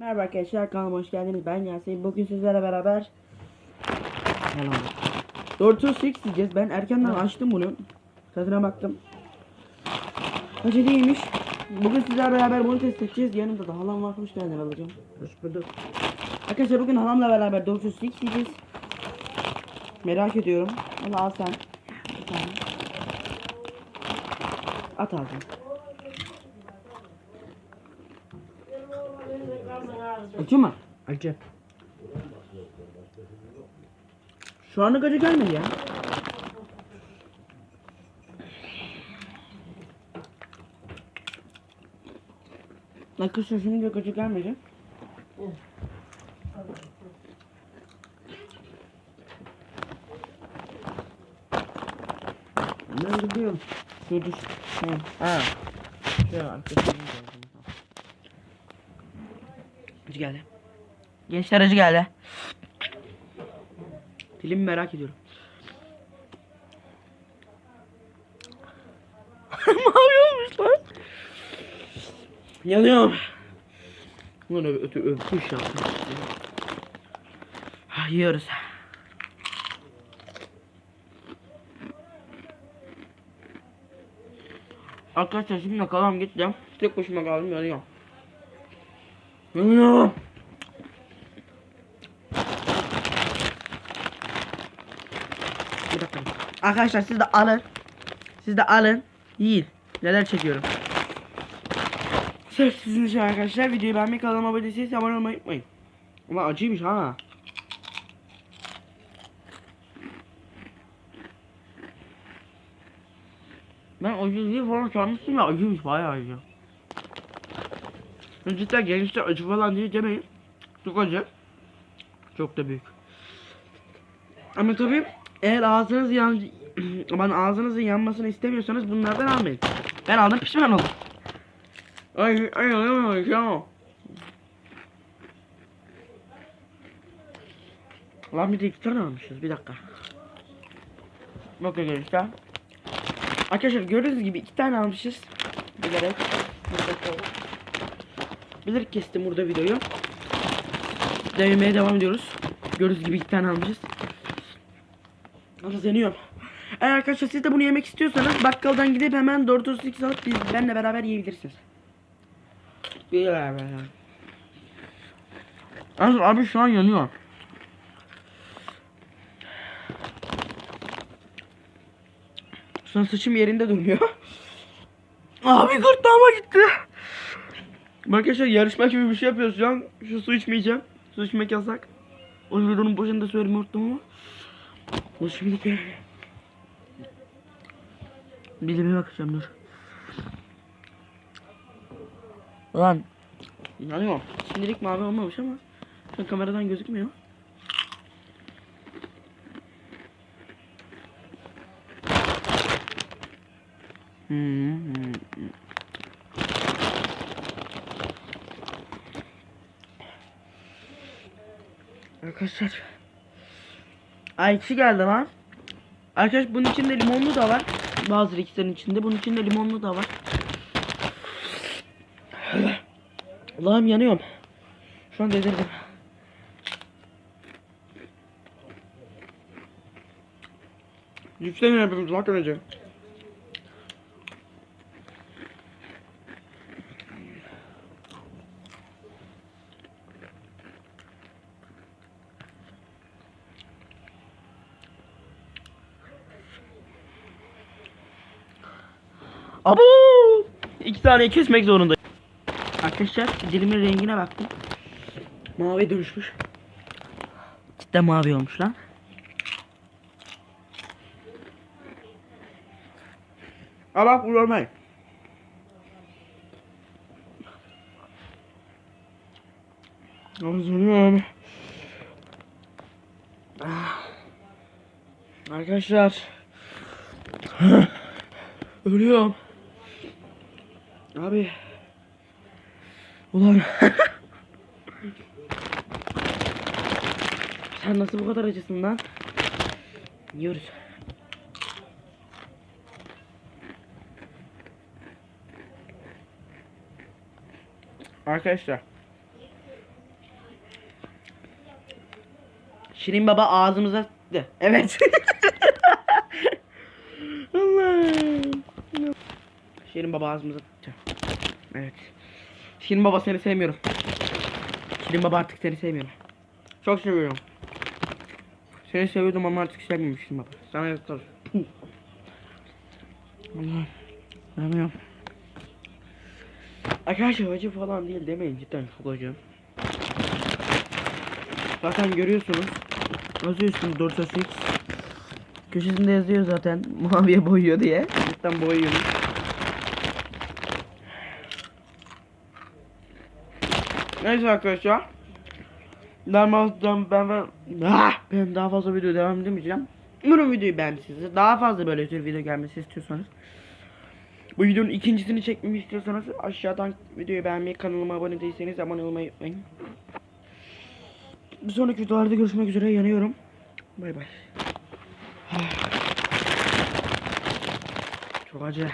Merhaba arkadaşlar kanalıma hoş geldiniz. Ben Yasin. Bugün sizlerle beraber Yalan. Doritos Six yiyeceğiz. Ben erkenden açtım bunu. Tadına baktım. Acı değilmiş. Bugün sizlerle beraber bunu test edeceğiz. Yanımda da halam var. Hoş geldin alacağım. Hoş bulduk. Arkadaşlar bugün halamla beraber Doritos Six yiyeceğiz. Merak ediyorum. Valla al sen. Bir tane. At ağzına. Acı mı? Acı. Şu anlık acı gelmedi ya. Arkadaşlar şimdi acı gelmedi. Ben gidiyorum. Dur dur. Tamam. Ha. Şöyle arkadaşlar. Acı geldi. Gençler acı geldi. Dilimi merak ediyorum. Mavi olmuş lan. Yanıyorum. Ulan ö ötü öpüş yaptım. Ha, yiyoruz. Arkadaşlar şimdi kalam gideceğim. Tek başıma kaldım yanıyorum. Yanıyorum. Bir dakika. Arkadaşlar siz de alın. Siz de alın. Yiyin. Neler çekiyorum. Sırf sizin için arkadaşlar. Videoyu beğenmeyi kanalıma abone değilseniz abone olmayı unutmayın. Ama acıymış ha. Ben acı değil falan sanmıştım ya acıymış bayağı acı. Cidden gençler acı falan diye demeyin. Çok acı. Çok da büyük. Ama tabii eğer ağzınız yan aman ağzınızın yanmasını istemiyorsanız bunlardan almayın. Ben aldım pişman oldum. Ay ay ay ay ya. Lan bir de iki tane almışız bir dakika. Bakın gençler. Arkadaşlar gördüğünüz gibi iki tane almışız. Bilerek. Burada koydum. Bilerek kestim burada videoyu. Denemeye devam ediyoruz. Gördüğünüz gibi iki tane almışız. Ama yanıyorum. Eğer arkadaşlar siz de bunu yemek istiyorsanız bakkaldan gidip hemen Doritos Six alıp biz benimle beraber yiyebilirsiniz. Beraber. Abi, abi şu an yanıyor. Şu an saçım yerinde durmuyor. Abi gırtlağıma gitti. Arkadaşlar yarışma gibi bir şey yapıyoruz şu an. Şu su içmeyeceğim. Su içmek yasak. O yüzden onun başında söylemeyi unuttum ama. O şimdi. Bilime bakacağım dur. Lan. Yanıyor. Şimdilik mavi olmamış ama. Şu an kameradan gözükmüyor. Hmm, hmm, hmm. Arkadaşlar. Ay geldi lan. Arkadaş bunun içinde limonlu da var. Bazı ikisinin içinde. Bunun içinde limonlu da var. Allah'ım yanıyorum. Şu an delirdim. Yükselen yapıyoruz lan önce. Abo! İki tane kesmek zorundayım. Arkadaşlar dilimin rengine baktım. Mavi dönüşmüş. Cidden mavi olmuş lan. Aa bak bu normal. Ağzım Ah. Arkadaşlar. Ölüyorum. Abi. Ulan. Sen nasıl bu kadar acısın lan? Yiyoruz. Arkadaşlar. Şirin baba ağzımıza... Evet. Şirin baba ağzımıza tıktı. Evet. Şirin baba seni sevmiyorum. Şirin baba artık seni sevmiyorum. Çok seviyorum. Seni seviyordum ama artık sevmiyorum Şirin baba. Sana yok olsun. Allah. Sevmiyorum. Arkadaşlar acı falan değil demeyin cidden çok acı. Zaten görüyorsunuz. Yazıyorsunuz Doritos X. Köşesinde yazıyor zaten maviye boyuyor diye. Cidden boyuyormuş. Neyse arkadaşlar. Ben, ben, ben, ben, ah, ben daha fazla video devam edemeyeceğim. Umarım videoyu beğenmişsinizdir. Daha fazla böyle tür video gelmesi istiyorsanız. Bu videonun ikincisini çekmemi istiyorsanız aşağıdan videoyu beğenmeyi, kanalıma abone değilseniz abone olmayı unutmayın. Bir sonraki videolarda görüşmek üzere yanıyorum. Bay bay. Çok acı.